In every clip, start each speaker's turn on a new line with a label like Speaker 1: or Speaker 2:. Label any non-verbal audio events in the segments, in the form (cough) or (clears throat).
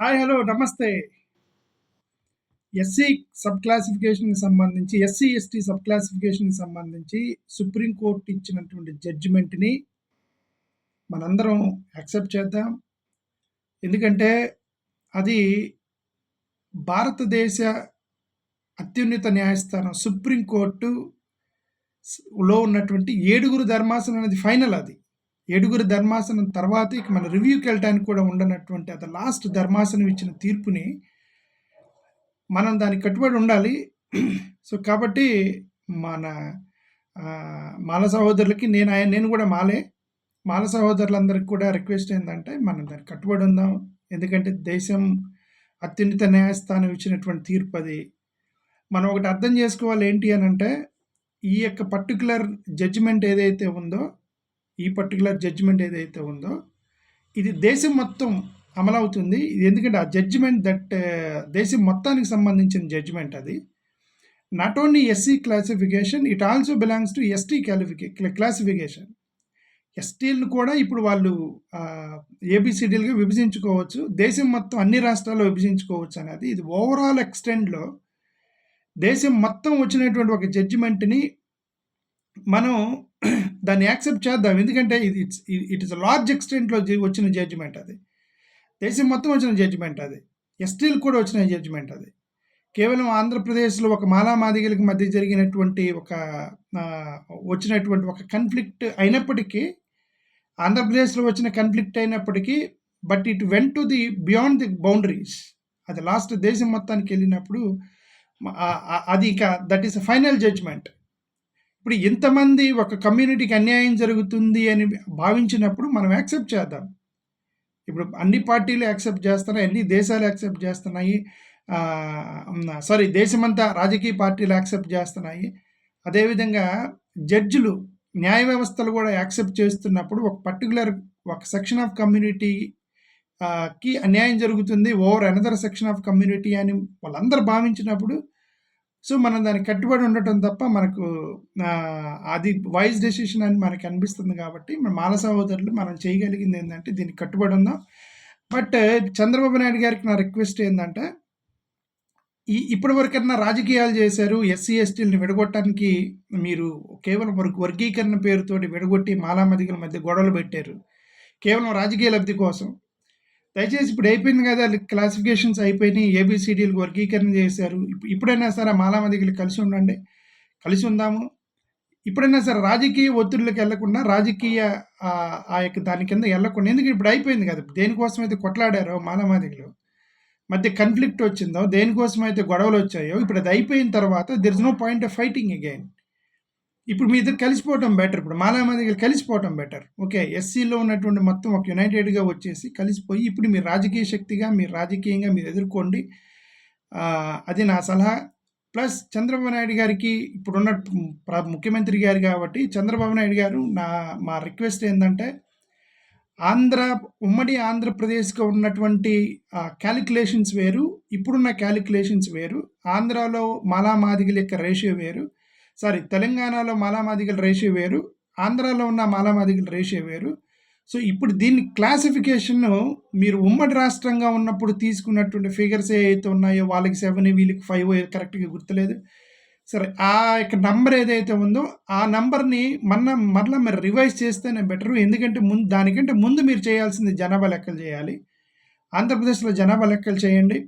Speaker 1: Hi hello నమస్తే. SC sub క్లాసిఫికేషన్కి సంబంధించి ఎస్సీ ఎస్టీ సబ్ క్లాసిఫికేషన్కి సంబంధించి సుప్రీంకోర్టు ఇచ్చినటువంటి జడ్జిమెంట్ని మనందరం యాక్సెప్ట్ చేద్దాం. ఎందుకంటే అది భారతదేశ అత్యున్నత న్యాయస్థానం సుప్రీంకోర్టు లో ఉన్నటువంటి ఏడుగురు ధర్మాసనం అనేది ఫైనల్ అది. ఏడుగురు ధర్మాసనం తర్వాత ఇక మన రివ్యూకి వెళ్ళడానికి కూడా ఉండనటువంటి అది లాస్ట్ ధర్మాసనం ఇచ్చిన తీర్పుని మనం దానికి కట్టుబడి ఉండాలి. సో కాబట్టి మన మాల సహోదరులకి నేను ఆయన నేను కూడా మాలే. మాల సహోదరులందరికీ కూడా రిక్వెస్ట్ ఏంటంటే మనం దానికి కట్టుబడి ఉందాం. ఎందుకంటే దేశం అత్యున్నత న్యాయస్థానం ఇచ్చినటువంటి తీర్పు అది. మనం ఒకటి అర్థం చేసుకోవాలి ఏంటి అని అంటే ఈ యొక్క పర్టికులర్ జడ్జిమెంట్ ఏదైతే ఉందో ఈ పర్టికులర్ జడ్జిమెంట్ ఏదైతే ఉందో ఇది దేశం మొత్తం అమలవుతుంది. ఇది ఎందుకంటే ఆ జడ్జిమెంట్ దట్ uh, దేశం మొత్తానికి సంబంధించిన జడ్జిమెంట్ అది. Not only SC classification it also belongs to ST క్వాలిఫికే classification ఎస్టీలను కూడా ఇప్పుడు వాళ్ళు ఏబిసిడీలుగా విభజించుకోవచ్చు. దేశం మొత్తం అన్ని రాష్ట్రాల్లో విభజించుకోవచ్చు అనేది. ఇది ఓవరాల్ ఎక్స్టెండ్లో దేశం మొత్తం వచ్చినటువంటి ఒక జడ్జిమెంట్ని మనం దాన్ని యాక్సెప్ట్ చేద్దాం. ఎందుకంటే ఇది ఇట్స్ ఇట్ ఇస్ లార్జ్ ఎక్స్టెంట్లో వచ్చిన జడ్జిమెంట్ అది. దేశం మొత్తం వచ్చిన జడ్జిమెంట్ అది. ఎస్టీలు కూడా వచ్చిన జడ్జిమెంట్ అది. కేవలం ఆంధ్రప్రదేశ్లో ఒక మాలామాదిగలకి మధ్య జరిగినటువంటి ఒక వచ్చినటువంటి ఒక కన్ఫ్లిక్ట్ అయినప్పటికీ ఆంధ్రప్రదేశ్లో వచ్చిన కన్ఫ్లిక్ట్ అయినప్పటికీ but it when to the beyond the boundaries అది లాస్ట్ దేశం మొత్తానికి వెళ్ళినప్పుడు అది ఇక దట్ ఈస్ ఫైనల్ జడ్జ్మెంట్ ఇప్పుడు ఇంతమంది ఒక కమ్యూనిటీకి అన్యాయం జరుగుతుంది అని భావించినప్పుడు మనం యాక్సెప్ట్ చేద్దాం. ఇప్పుడు అన్ని పార్టీలు యాక్సెప్ట్ చేస్తున్నాయి అన్ని దేశాలు యాక్సెప్ట్ చేస్తున్నాయి సారీ దేశమంతా రాజకీయ పార్టీలు యాక్సెప్ట్ చేస్తున్నాయి. అదేవిధంగా జడ్జిలు న్యాయ వ్యవస్థలు కూడా యాక్సెప్ట్ చేస్తున్నప్పుడు ఒక పర్టికులర్ ఒక సెక్షన్ ఆఫ్ కమ్యూనిటీ కి అన్యాయం జరుగుతుంది over another section of community అని వాళ్ళందరూ భావించినప్పుడు సో మనం దానికి కట్టుబడి ఉండటం తప్ప మనకు అది వైజ్ డెసిషన్ అని మనకు అనిపిస్తుంది కాబట్టి మన మాల సహోదరులు మనం చేయగలిగింది ఏంటంటే దీనికి కట్టుబడి ఉందాం. బట్ చంద్రబాబు నాయుడు గారికి నా రిక్వెస్ట్ ఏంటంటే ఈ ఇప్పటి వరకన్నా రాజకీయాలు చేశారు ఎస్సీ ఎస్టీలను విడగొట్టడానికి మీరు కేవలం వర్గీకరణ పేరుతోటి విడగొట్టి మాలామదిగల మధ్య గొడవలు పెట్టారు. కేవలం రాజకీయ లబ్ధి కోసం. దయచేసి ఇప్పుడు అయిపోయింది కదా క్లాసిఫికేషన్స్ అయిపోయినాయి ఏబిసిడీలకు వర్గీకరణ చేశారు. ఇప్పుడైనా సరే మాలామదిగలు కలిసి ఉండండి. కలిసి ఉందాము. ఇప్పుడైనా సరే రాజకీయ ఒత్తిడికి వెళ్ళకుండా రాజకీయ ఆ యొక్క దాని కింద వెళ్ళకుండా ఎందుకు ఇప్పుడు అయిపోయింది కదా దేనికోసం అయితే కొట్లాడారో మాలామాదిగలు మధ్య కన్ఫ్లిక్ట్ వచ్చిందో దేనికోసం అయితే గొడవలు వచ్చాయో ఇప్పుడు అది అయిపోయిన తర్వాత there is no point of fighting again ఇప్పుడు మీ ఇద్దరు కలిసిపోవటం బెటర్ ఇప్పుడు మాలామాదిగలు కలిసిపోవటం బెటర్ ఓకే ఎస్సీలో ఉన్నటువంటి మొత్తం ఒక యునైటెడ్గా వచ్చేసి కలిసిపోయి ఇప్పుడు మీరు రాజకీయ శక్తిగా మీరు రాజకీయంగా మీరు ఎదుర్కోండి. అది నా సలహా. ప్లస్ చంద్రబాబు నాయుడు గారికి ఇప్పుడున్న ముఖ్యమంత్రి గారు కాబట్టి చంద్రబాబు నాయుడు గారు నా మా రిక్వెస్ట్ ఏంటంటే ఆంధ్ర ఉమ్మడి ఆంధ్రప్రదేశ్గా ఉన్నటువంటి క్యాలిక్యులేషన్స్ వేరు ఇప్పుడున్న క్యాలిక్యులేషన్స్ వేరు ఆంధ్రాలో మాలామాదిగల యొక్క రేషియో వేరు సారీ తెలంగాణలో మాలామాదిగల రేషియో వేరు ఆంధ్రాలో ఉన్న మాలామాదిగల రేషియో వేరు. సో ఇప్పుడు దీన్ని క్లాసిఫికేషన్ మీరు ఉమ్మడి రాష్ట్రంగా ఉన్నప్పుడు తీసుకున్నటువంటి ఫిగర్స్ ఏవైతే ఉన్నాయో వాళ్ళకి సెవెన్ వీళ్ళకి ఫైవ్ కరెక్ట్గా గుర్తులేదు. సరే ఆ యొక్క నంబర్ ఏదైతే ఉందో ఆ నంబర్ని మన మరలా మీరు రివైజ్ చేస్తేనే బెటరు. ఎందుకంటే ముందు దానికంటే ముందు మీరు చేయాల్సింది జనాభా లెక్కలు చేయాలి. ఆంధ్రప్రదేశ్లో జనాభా లెక్కలు చేయండి.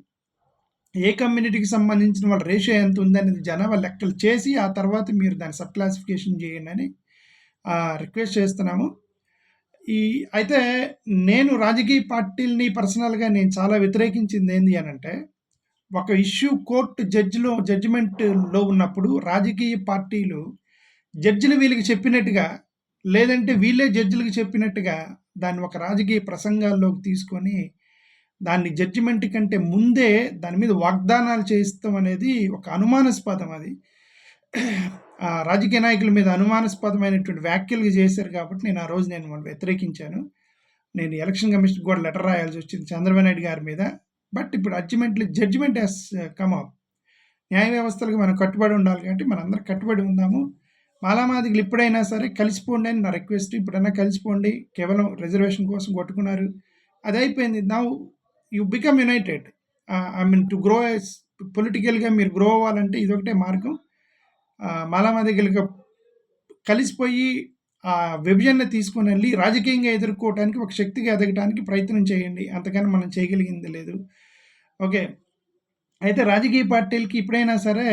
Speaker 1: ఏ కమ్యూనిటీకి సంబంధించిన వాళ్ళ రేషియో ఎంత ఉందనేది జనాభా లెక్కలు చేసి ఆ తర్వాత మీరు దాన్ని సబ్ క్లాసిఫికేషన్ చేయండి అని రిక్వెస్ట్ చేస్తున్నాము. ఈ అయితే నేను రాజకీయ పార్టీలని పర్సనల్గా నేను చాలా వ్యతిరేకించింది ఏంటి అని అంటే ఒక ఇష్యూ కోర్టు జడ్జిలో జడ్జిమెంట్లో ఉన్నప్పుడు రాజకీయ పార్టీలు జడ్జిలు వీళ్ళకి చెప్పినట్టుగా లేదంటే వీళ్ళే జడ్జిలకు చెప్పినట్టుగా దాన్ని ఒక రాజకీయ ప్రసంగాల్లోకి తీసుకొని దాన్ని జడ్జిమెంట్ కంటే ముందే దాని మీద వాగ్దానాలు చేయిస్తాం అనేది ఒక అనుమానాస్పదం అది. రాజకీయ నాయకుల మీద అనుమానాస్పదమైనటువంటి వ్యాఖ్యలు చేశారు కాబట్టి నేను ఆ రోజు నేను వాళ్ళు వ్యతిరేకించాను. నేను ఎలక్షన్ కమిషన్ కూడా లెటర్ రాయాల్సి వచ్చింది చంద్రబాబు నాయుడు గారి మీద. బట్ ఇప్పుడు అర్జిమెంట్లు జడ్జిమెంట్ హ్యాస్ కమ్ అప్ న్యాయ వ్యవస్థలకు మనం కట్టుబడి ఉండాలి కాబట్టి మనందరం కట్టుబడి ఉందాము. మాలామాదిగలు ఇప్పుడైనా సరే కలిసిపోండి అని నా రిక్వెస్ట్ ఇప్పుడైనా కలిసిపోండి. కేవలం రిజర్వేషన్ కోసం కొట్టుకున్నారు. అది అయిపోయింది. నా you become united I mean to grow పొలిటికల్గా మీరు గ్రో అవ్వాలంటే ఇదొకటే మార్గం. మాలామాదిగలుగా కలిసిపోయి ఆ విభజన తీసుకుని వెళ్ళి రాజకీయంగా ఎదుర్కోవడానికి ఒక శక్తిగా ఎదగడానికి ప్రయత్నం చేయండి. అంతకన్నా మనం చేయగలిగింది లేదు. ఓకే. అయితే రాజకీయ పార్టీలకి ఇప్పుడైనా సరే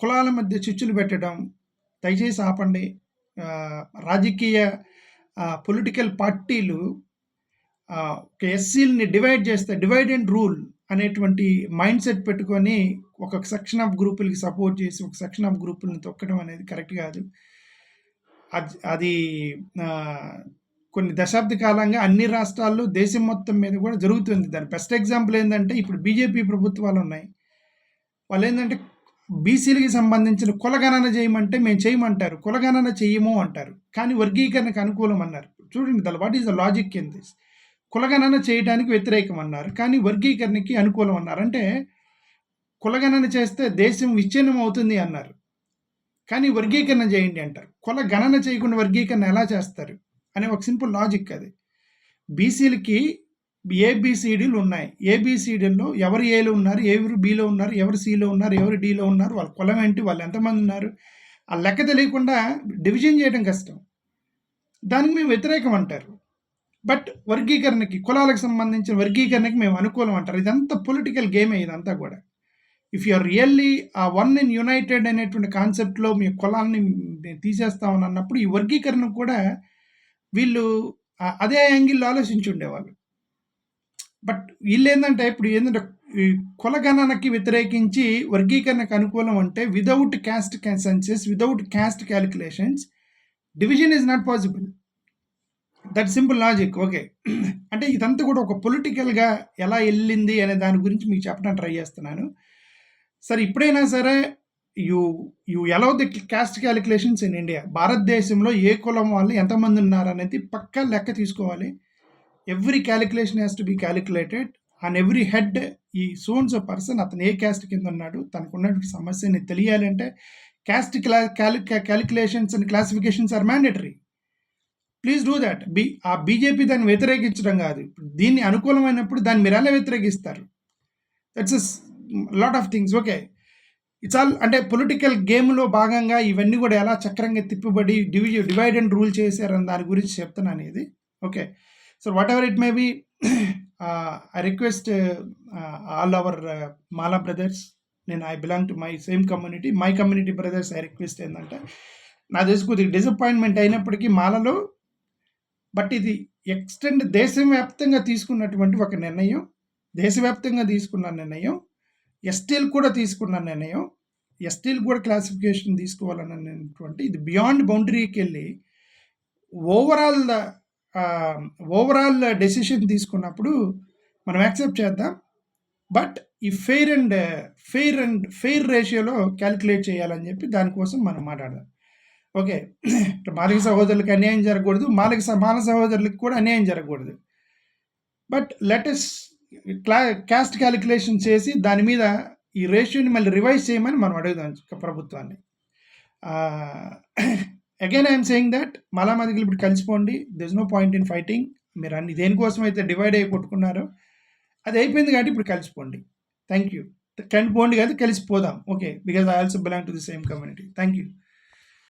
Speaker 1: కులాల మధ్య చిచ్చులు పెట్టడం దయచేసి ఆపండి. రాజకీయ పొలిటికల్ పార్టీలు ఎస్సీలని డివైడ్ చేస్తే డివైడ్ అండ్ రూల్ అనేటువంటి మైండ్ సెట్ పెట్టుకొని ఒక సెక్షన్ ఆఫ్ గ్రూపులకి సపోర్ట్ చేసి ఒక సెక్షన్ ఆఫ్ గ్రూపులను తొక్కడం అనేది కరెక్ట్ కాదు. అది అది కొన్ని దశాబ్ద కాలంగా అన్ని రాష్ట్రాల్లో దేశం మొత్తం మీద కూడా జరుగుతుంది. దాని బెస్ట్ ఎగ్జాంపుల్ ఏంటంటే ఇప్పుడు బీజేపీ ప్రభుత్వాలు ఉన్నాయి. వాళ్ళు ఏంటంటే బీసీలకి సంబంధించిన కులగణన చేయమంటే మేము చేయమంటారు కులగణన చేయము అంటారు. కానీ వర్గీకరణకు అనుకూలం అన్నారు చూడండి the what is the logic in this? కులగణన చేయడానికి వ్యతిరేకం అన్నారు. కానీ వర్గీకరణకి అనుకూలం అన్నారు. అంటే కులగణన చేస్తే దేశం విచ్ఛిన్నం అవుతుంది అన్నారు. కానీ వర్గీకరణ చేయండి అంటారు. కుల గణన చేయకుండా వర్గీకరణ ఎలా చేస్తారు? అనే ఒక సింపుల్ లాజిక్ అది. బీసీలకి ఏబిసిడీలు ఉన్నాయి. ఏబిసిడీల్లో ఎవరు ఏలో ఉన్నారు ఎవరు బీలో ఉన్నారు ఎవరు సిలో ఉన్నారు ఎవరు డీలో ఉన్నారు వాళ్ళ కులం ఏంటి వాళ్ళు ఎంతమంది ఉన్నారు? ఆ లెక్క తెలియకుండా డివిజన్ చేయడం కష్టం. దానికి మేము వ్యతిరేకం అంటారు. బట్ వర్గీకరణకి కులాలకు సంబంధించిన వర్గీకరణకి మేము అనుకూలం అంటారు. ఇదంతా పొలిటికల్ గేమే ఇదంతా కూడా. If you are really uh one in united అనేటువంటి కాన్సెప్ట్లో మీ కులాన్ని తీసేస్తామని అన్నప్పుడు ఈ వర్గీకరణ కూడా వీళ్ళు అదే యాంగిల్లో ఆలోచించి ఉండేవాళ్ళు. బట్ వీళ్ళు ఏంటంటే ఇప్పుడు ఏంటంటే ఈ కులగణనకి వ్యతిరేకించి వర్గీకరణకు అనుకూలం అంటే without caste census without caste calculations division is not possible that simple logic okay అంటే ఇదంతా కూడా ఒక పొలిటికల్గా ఎలా వెళ్ళింది అనే దాని గురించి మీకు చెప్పడానికి ట్రై చేస్తున్నాను. సరే ఇప్పుడైనా సరే you you allow the caste calculations in India భారతదేశంలో ఏ కులం వాళ్ళు ఎంతమంది ఉన్నారు అనేది పక్కా లెక్క తీసుకోవాలి. Every calculation has to be calculated and every head ఈ సోన్స్ పర్సన్ అతను ఏ క్యాస్ట్ కింద ఉన్నాడు తనకు ఉన్నటువంటి సమస్యని తెలియాలంటే క్యాస్ట్ క్లా calculations and classifications are mandatory please do that be uh BJP దాన్ని వ్యతిరేకించడం కాదు. దీన్ని అనుకూలమైనప్పుడు దాన్ని మీరు ఎలా వ్యతిరేకిస్తారు? That's lot of things okay it's all అంటే పొలిటికల్ గేమ్లో భాగంగా ఇవన్నీ కూడా ఎలా చక్రంగా తిప్పిబడి డివి డివైడ్ అండ్ రూల్ చేశారని దాని గురించి చెప్తున్నాను ఇది okay so whatever it may be I request all our Mala brothers నేను I belong to my same community my community brothers I request ఏంటంటే నా తెలిసి కొద్దిగా డిసప్పాయింట్మెంట్ అయినప్పటికీ మాలలో బట్ ఇది ఎక్స్టెండ్ దేశవ్యాప్తంగా తీసుకున్నటువంటి ఒక నిర్ణయం దేశవ్యాప్తంగా తీసుకున్న నిర్ణయం ఎస్టీలు కూడా తీసుకున్న నిర్ణయం ఎస్టీలు కూడా క్లాసిఫికేషన్ తీసుకోవాలనేటువంటి ఇది బియాండ్ బౌండరీకి వెళ్ళి ఓవరాల్ ఓవరాల్ డెసిషన్ తీసుకున్నప్పుడు మనం యాక్సెప్ట్ చేద్దాం. బట్ ఈ fair and fair and fair రేషియోలో క్యాలిక్యులేట్ చేయాలని చెప్పి దానికోసం మనం మాట్లాడదాం. ఓకే. (clears throat) మాలిక సహోదరులకు అన్యాయం జరగకూడదు మాలిక సమాన సహోదరులకు కూడా అన్యాయం జరగకూడదు. బట్ లెటెస్ క్లా క్యాస్ట్ క్యాలిక్యులేషన్ చేసి దాని మీద ఈ రేషియోని మళ్ళీ రివైజ్ చేయమని మనం అడుగుదాం ప్రభుత్వాన్ని. అగైన్ ఐఎమ్ సేయింగ్ దట్ మళ్ళా మదికి ఇప్పుడు కలిసిపోండి this no point in fighting మీరు అన్ని దేనికోసం అయితే డివైడ్ అయ్యి కొట్టుకున్నారో అది అయిపోయింది కాబట్టి ఇప్పుడు కలిసిపోండి. థ్యాంక్ యూ కలిసిపోండి కాదు కలిసిపోదాం. Okay because I also belong to the same community thank you